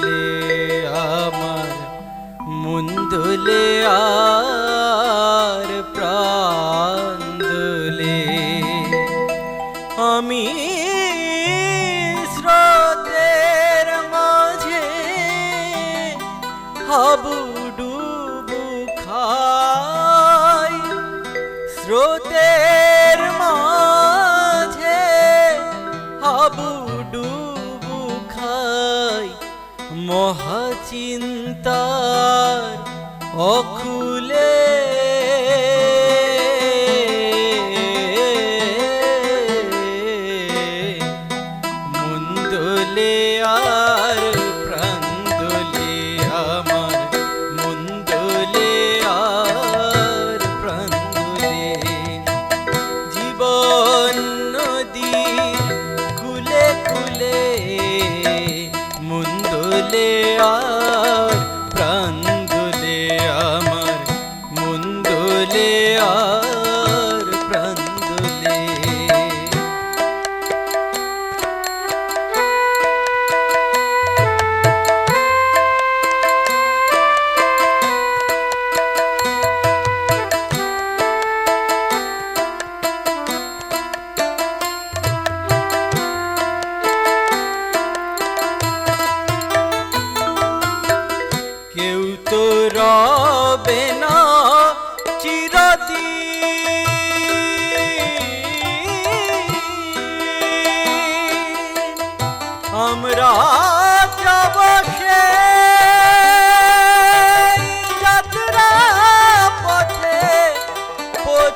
দুলে আমার মন দুলে আর প্রাণ। চিন্তার অখুলে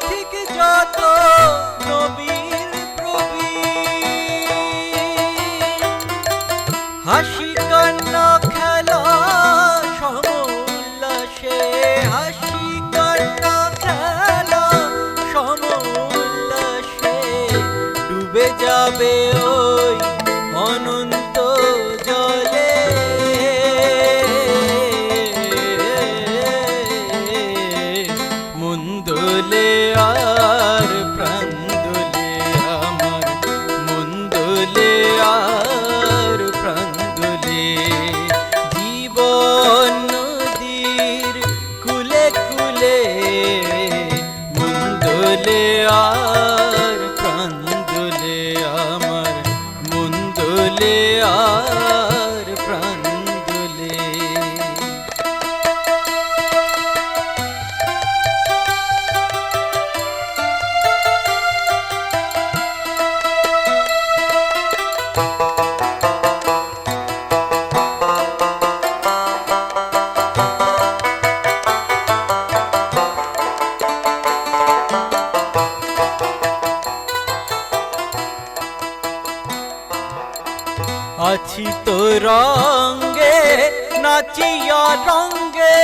ঠিক যত নবীর প্রবী হাসি কান্না খেলা সমুল্লাসে হাসি কান্না খেলা সমুল্লাসে ডুবে যাবে ও तेरा আছি তো রঙ্গে নাচিয়া রঙ্গে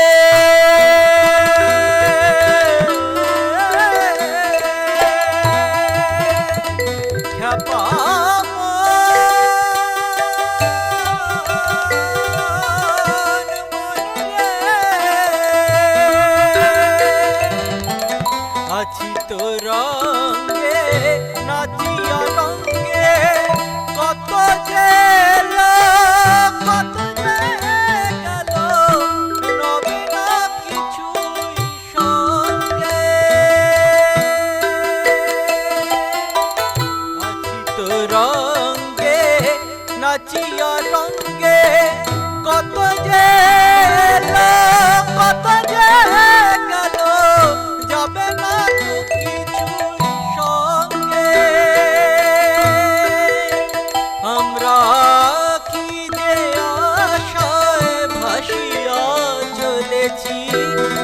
গেছি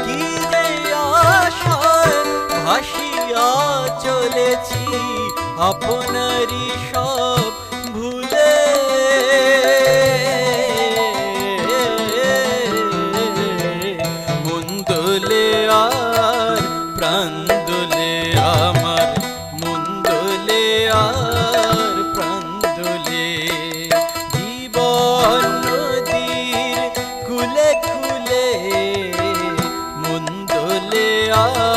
কি যে ভাসিয়া চলেছি আপনারই সব ले आ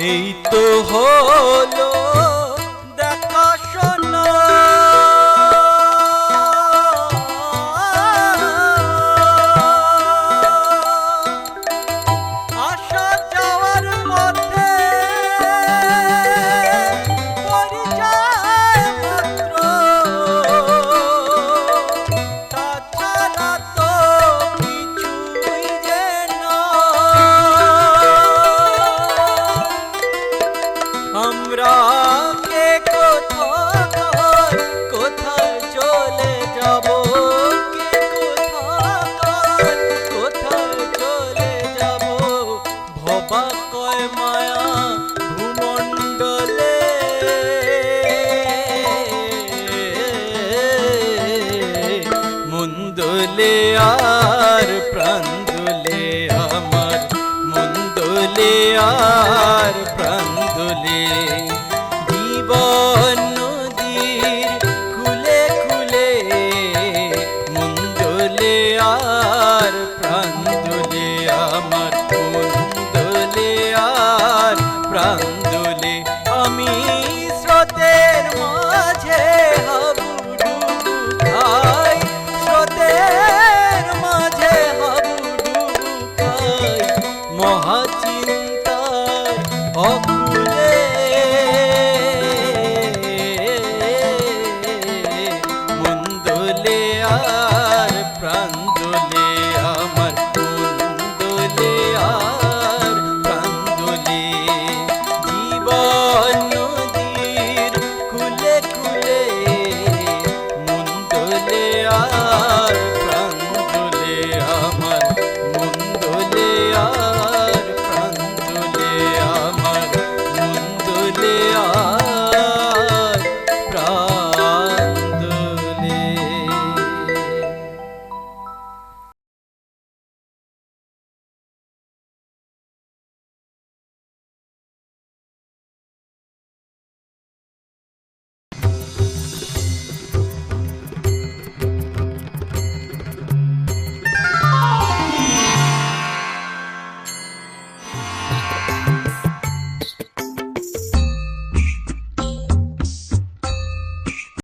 এই তো হলো মন্দলে আর প্রান্দলে জীবন নদীর খুলে খুলে মন্দলে আর প্রান্দলে আমার মন্দলে আর প্রান্দলে